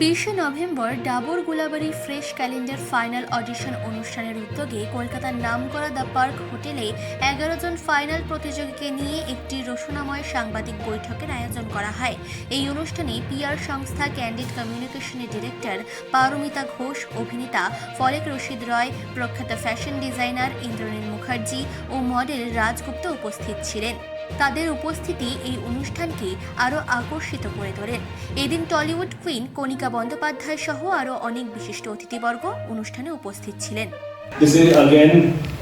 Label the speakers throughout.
Speaker 1: বিশে November Dabur Gulabari fresh calendar final audition অনুষ্ঠানের উদ্যোগে কলকাতার নামকরা দ্য পার্ক হোটেলে এগারো জন ফাইনাল প্রতিযোগীকে নিয়ে একটি রসুনাময় সাংবাদিক বৈঠকের আয়োজন করা হয়। এই অনুষ্ঠানে পিআর সংস্থা ক্যান্ডিড কমিউনিকেশনের ডিরেক্টর পারমিতা ঘোষ, অভিনেতা ফলেক রশিদ রয়, প্রখ্যাত ফ্যাশন ডিজাইনার ইন্দ্রনীল মুখার্জি ও মডেল রাজগুপ্ত উপস্থিত ছিলেন। তাদের উপস্থিতি এই অনুষ্ঠানকে আরও আকর্ষিত করে তোলেন এদিন টলিউড কুইন কণিকা বন্দ্যোপাধ্যায় সহ আরও অনেক বিশিষ্ট অতিথিবর্গ অনুষ্ঠানে উপস্থিত ছিলেন
Speaker 2: This is again,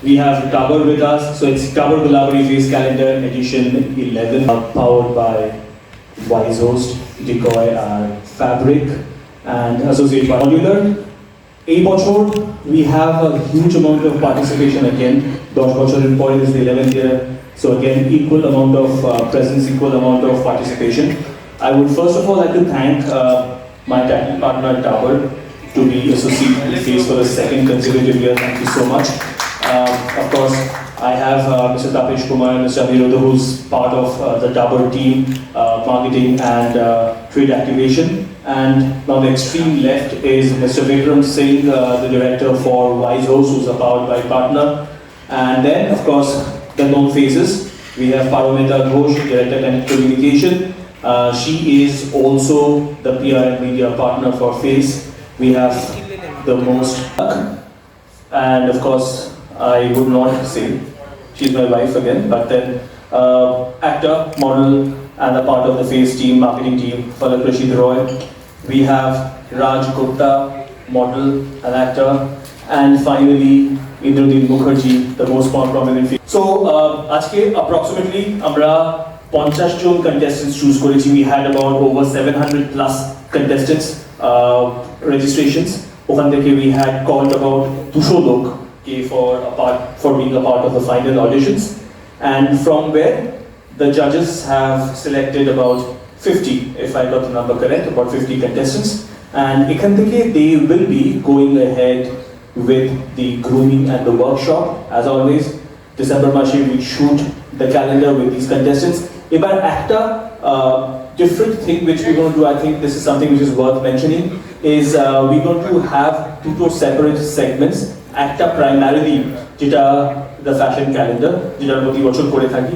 Speaker 2: we have Tabor with us, so it's Tabor Gulabari Face Calendar Edition 11, uh, powered by Wise Host, Decoy, and Fabric, and Associate Modular. এই বছর we have a huge amount of participation again. দশ বছরের পরে this is the 11th year, so again equal amount of uh, presence, equal amount of participation. I would first of all like to thank uh, my tactic partner Tabor to be associated with FACE for the second consecutive year. Thank you so much. Um, of course, I have uh, Mr. Tapesh Kumar and Mr. Aniruddha, who's part of uh, the Dabur team, uh, marketing and uh, trade activation. And on the extreme left is Mr. Vikram Singh, uh, the director for Wise House, who's a powered by partner. And then, of course, the known faces. We have Paramita Ghosh, director of communication. Uh, she is also the PR and media partner for FACE. We have the most and of course I would not say she's my wife again but then uh, actor model and a part of the face team marketing team Falak Rashid Roy we have Raj Gupta model and actor and finally Indradin Mukherjee the most prominent face so uh, আজকে approximately আমরা 50 জন contestants choose করেছি we had about over 700 plus contestants uh, registrations ওখান থেকে we had called about 200 লোক okay, for a part for being a part of the final auditions and from where the judges have selected about 50 if I got the number correct about 50 contestants and এখান থেকে they will be going ahead with the grooming and the workshop as always December মাসে we shoot the calendar with these contestants এবার একটা uh, different thing which we're going to do I think this is something which is worth mentioning is uh, we're going to have two to separate segments একটা primarily যেটা the fashion calendar যেটা প্রতি বছর করে থাকি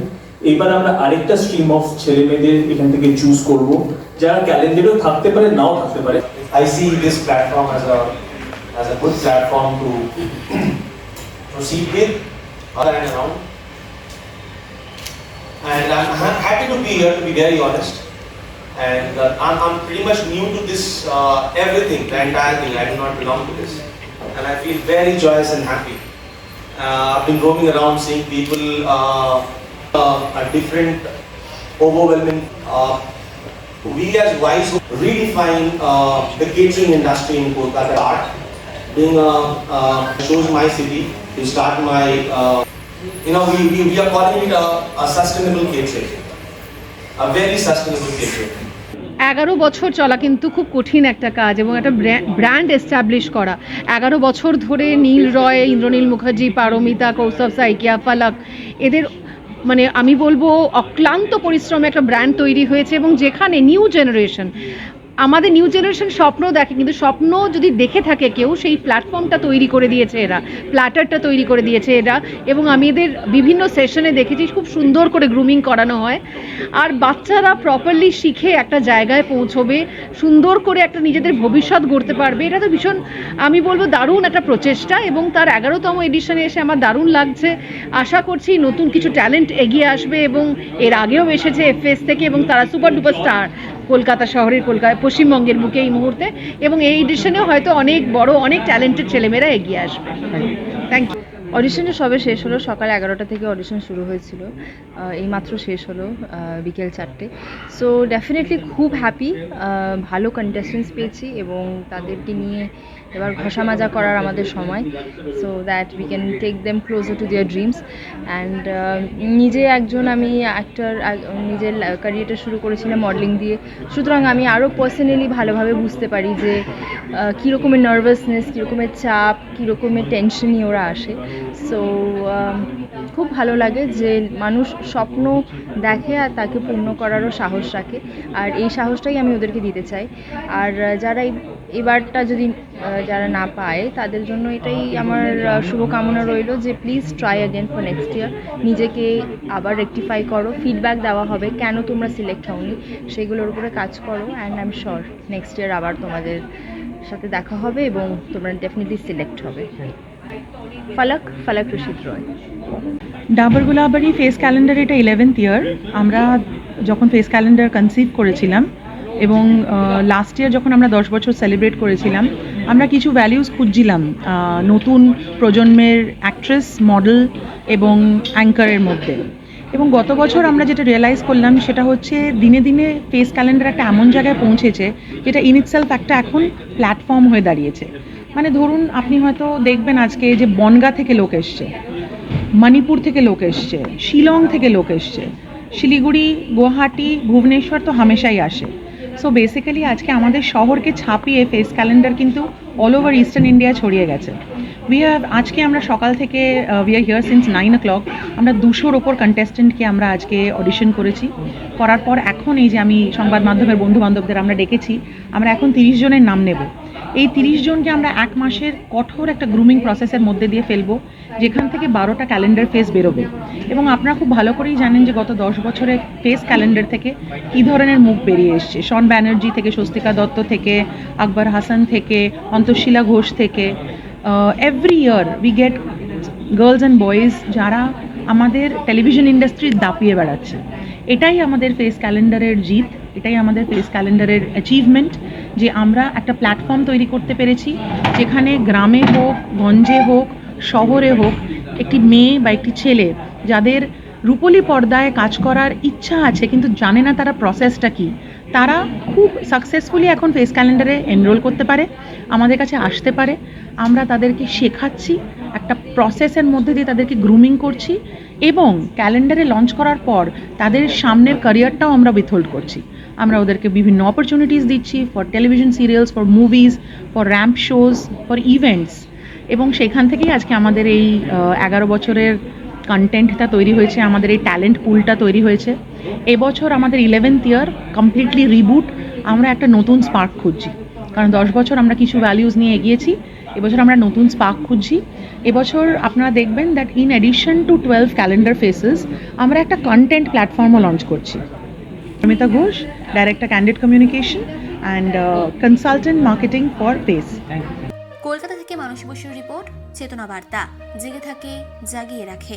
Speaker 2: এবার আমরা আরেকটা স্ট্রিম অফ ছেলে মেয়েদের এখান থেকে চুজ করব যারা ক্যালেন্ডারেও থাকতে পারে নাও থাকতে পারে
Speaker 3: I see this platform as a as a good platform to proceed all and around. And I'm ha- happy to be here, to be very honest. And uh, I'm, I'm pretty much new to this uh, everything, the entire thing. I do not belong to this, and I feel very joyous and happy. Uh, I've been roaming around seeing people uh, uh, at different, overwhelming. Uh, we as Wise redefine the catering industry in Kolkata Being a uh, shows my city to start my, uh, you know, we, we, we are calling it a, a sustainable catering, a very sustainable catering.
Speaker 4: এগারো বছর চলা কিন্তু খুব কঠিন একটা কাজ এবং একটা ব্র্যান্ড এস্টাবলিশ করা এগারো বছর ধরে নীল রয় ইন্দ্রনীল মুখার্জি পারমিতা কৌস্তব সাইকিয়া ফালাক এদের মানে আমি বলব অক্লান্ত পরিশ্রমে একটা ব্র্যান্ড তৈরি হয়েছে এবং যেখানে নিউ জেনারেশন আমাদের নিউ জেনারেশন স্বপ্ন দেখে, কিন্তু স্বপ্ন যদি দেখে থাকে কেউ, সেই প্ল্যাটফর্মটা তৈরি করে দিয়েছে এরা, প্ল্যাটারটা তৈরি করে দিয়েছে এরা, এবং আমি এদের বিভিন্ন সেশনে দেখেছি, খুব সুন্দর করে গ্রুমিং করানো হয়। আর বাচ্চারা প্রপারলি শিখে একটা জায়গায় পৌঁছবে, সুন্দর করে একটা নিজেদের ভবিষ্যৎ গড়তে পারবে, এটা তো ভীষণ, আমি বলব দারুণ একটা প্রচেষ্টা, এবং তার এগারোতম এডিশনে এসে আমার দারুণ লাগছে। আশা করছি নতুন কিছু ট্যালেন্ট এগিয়ে আসবে, এবং এর আগেও এসেছে এফএস থেকে, এবং তারা সুপার ডুপার স্টার কলকাতা শহরের কলকাতা, পশ্চিমবঙ্গের বুকে এই মুহূর্তে। এবং এই এডিশনেও হয়তো অনেক বড়, অনেক ট্যালেন্টেড ছেলেমেয়েরা এগিয়ে আসবে। থ্যাংক ইউ
Speaker 5: অডিশনটা সবে শেষ হলো, সকাল এগারোটা থেকে অডিশন শুরু হয়েছিল। এইমাত্র শেষ হলো বিকেল চারটে। সো ডেফিনেটলি খুব হ্যাপি ভালো কন্টেস্টেন্টস পেয়েছি এবং তাদেরকে নিয়ে এবার ঘষা মাজা করার আমাদের সময়। So that we can take them closer to their dreams and নিজে একজন আমি অ্যাক্টর নিজের ক্যারিয়ারটা শুরু করেছিলাম মডেলিং দিয়ে। সুতরাং আমি আরও পার্সোনালি ভালোভাবে বুঝতে পারি যে কীরকমের নার্ভাসনেস কীরকমের চাপ, কীরকমের টেনশনই ওরা আসে। সো খুব ভালো লাগে যে মানুষ স্বপ্ন দেখে আর তাকে পূর্ণ করারও সাহস রাখে। আর এই সাহসটাই আমি ওদেরকে দিতে চাই। আর, যারা এই- এবারটা যদি যারা না পায়, তাদের জন্য এটাই আমার শুভকামনা রইল যে please try again for next year নিজেকে আবার রেকটিফাই করো ফিডব্যাক দেওয়া হবে, কেন তোমরা সিলেক্ট হওনি, সেগুলোর উপরে কাজ করো and I am sure next year আবার তোমাদের সাথে দেখা হবে এবং তোমরা ডেফিনেটলি সিলেক্ট হবে। ফালাক ফালাক রশিদ রয়।
Speaker 6: ডাবর গুলাবারি ফেস ক্যালেন্ডার এটা ইলেভেন্থ ইয়ার আমরা যখন ফেস ক্যালেন্ডার কনসিভ করেছিলাম এবং লাস্ট ইয়ার যখন আমরা দশ বছর সেলিব্রেট করেছিলাম, আমরা কিছু ভ্যালিউস খুঁজছিলাম নতুন প্রজন্মের অ্যাক্ট্রেস মডেল এবং অ্যাঙ্কারের মধ্যে। এবং গত বছর আমরা যেটা রিয়েলাইজ করলাম সেটা হচ্ছে দিনে দিনে ফেস ক্যালেন্ডার একটা এমন জায়গায় পৌঁছেছে যেটা ইন ইটসেলফ একটা এখন প্ল্যাটফর্ম হয়ে দাঁড়িয়েছে। মানে ধরুন, আপনি হয়তো দেখবেন আজকে যে বনগা থেকে লোক এসছে, মণিপুর থেকে লোক এসছে, শিলং থেকে লোক এসছে, শিলিগুড়ি, গুয়াহাটি, ভুবনেশ্বর তো হামেশাই আসে। সো বেসিক্যালি আজকে আমাদের শহরকে ছাপিয়ে ফেস ক্যালেন্ডার কিন্তু অল ওভার ইস্টার্ন ইন্ডিয়া ছড়িয়ে গেছে। উই আর আজকে আমরা সকাল থেকে we are here since nine o'clock আমরা দুশোর ওপর কন্টেস্টেন্টকে আমরা আজকে অডিশন করেছি। করার পর এখন এই যে আমি সংবাদ মাধ্যমের বন্ধু বান্ধবদের আমরা ডেকেছি, আমরা এখন তিরিশ জনের নাম নেব। এই তিরিশ জনকে আমরা এক মাসের কঠোর একটা গ্রুমিং প্রসেসের মধ্যে দিয়ে ফেলব, যেখান থেকে বারোটা ক্যালেন্ডার ফেস বেরোবে। এবং আপনারা খুব ভালো করেই জানেন যে গত দশ বছরে ফেস ক্যালেন্ডার থেকে কী ধরনের মুখ বেরিয়ে এসছে। শন ব্যানার্জি থেকে, স্বস্তিকা দত্ত থেকে, আকবর হাসান থেকে, অন্তশীলা ঘোষ থেকে every year we get girls and boys যারা আমাদের টেলিভিশন ইন্ডাস্ট্রি দাপিয়ে বেড়াচ্ছে। এটাই আমাদের ফেস ক্যালেন্ডারের জিত। এটাই আমাদের প্লেস ক্যালেন্ডারের অ্যাচিভমেন্ট যে আমরা একটা প্ল্যাটফর্ম তৈরি করতে পেরেছি, যেখানে গ্রামে হোক, গঞ্জে হোক, শহরে হোক, একটি মেয়ে বা একটি ছেলে যাদের রূপলি পর্দায় কাজ করার ইচ্ছা আছে, কিন্তু জানে না তারা প্রসেসটা কী। তারা খুব সাকসেসফুলি এখন ফেস ক্যালেন্ডারে এনরোল করতে পারে, আমাদের কাছে আসতে পারে। আমরা তাদেরকে শেখাচ্ছি, একটা প্রসেসের মধ্যে দিয়ে তাদেরকে গ্রুমিং করছি এবং ক্যালেন্ডারে লঞ্চ করার পর তাদের সামনের ক্যারিয়ারটাও আমরা উইথহোল্ড করছি। আমরা ওদেরকে বিভিন্ন অপরচুনিটিস দিচ্ছি for television serials for movies for ramp shows for events এবং সেখান থেকেই আজকে আমাদের এই এগারো বছরের কন্টেন্টটা তৈরি হয়েছে আমাদের এই ট্যালেন্ট পুলটা তৈরি হয়েছে। এবছর আমাদের ইলেভেন্থ ইয়ার কমপ্লিটলি রিবুট আমরা একটা নতুন স্পার্ক খুঁজছি। কারণ দশ বছর আমরা কিছু ভ্যালিউজ নিয়ে এগিয়েছি এবছর আমরা নতুন স্পার্ক খুঁজছি। এবছর আপনারা দেখবেন that in edition two twelve calendar faces আমরা একটা কন্টেন্ট প্ল্যাটফর্মও লঞ্চ করছি। Amita Ghosh director candid communication and consultant marketing for face
Speaker 1: Kolkata থেকে মানুষ বসুর রিপোর্ট চেতনা বার্তা। জেগে থাকে জাগিয়ে রাখে।